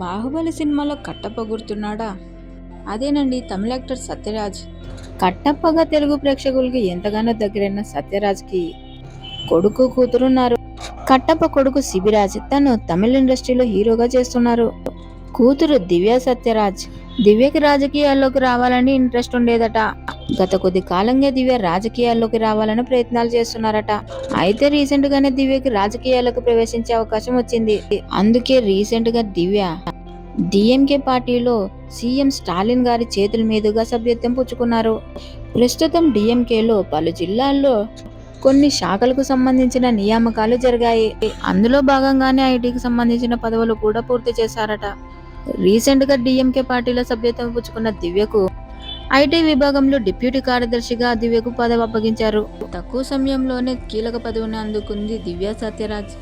బాహుబలి సినిమాలో కట్టప్ప గుర్తున్నాడా? అదేనండి తమిళ యాక్టర్ సత్యరాజ్. కట్టప్పగా తెలుగు ప్రేక్షకులకి ఎంతగానో దగ్గరైన సత్యరాజ్కి కొడుకు కూతురున్నారు. కట్టప్ప కొడుకు శిబిరాజ్ తను తమిళ ఇండస్ట్రీలో హీరోగా చేస్తున్నారు. కూతురు దివ్య సత్యరాజ్. దివ్యకి రాజకీయాల్లోకి రావాలని ఇంట్రెస్ట్ ఉండేదట. గత కొద్ది కాలంగా దివ్య రాజకీయాల్లోకి రావాలని ప్రయత్నాలు చేస్తున్నారట. అయితే రీసెంట్ గానే దివ్యకి రాజకీయాలకు ప్రవేశించే అవకాశం వచ్చింది. అందుకే రీసెంట్గా దివ్య డిఎంకే పార్టీలో సీఎం స్టాలిన్ గారి చేతుల మీదుగా సభ్యత్వం పుచ్చుకున్నారు. ప్రస్తుతం డిఎంకేలో పలు జిల్లాల్లో కొన్ని శాఖలకు సంబంధించిన నియామకాలు జరిగాయి. అందులో భాగంగానే ఐటీకి సంబంధించిన పదవులు కూడా పూర్తి చేశారట. రీసెంట్గా డిఎంకే పార్టీలో సభ్యత్వం పుచ్చుకున్న దివ్యకు ఐటీ విభాగంలో డిప్యూటీ కార్యదర్శిగా దివ్యకు పదవి అప్పగించారు. తక్కువ సమయంలోనే కీలక పదవిని అందుకుంది దివ్య సత్యరాజ్.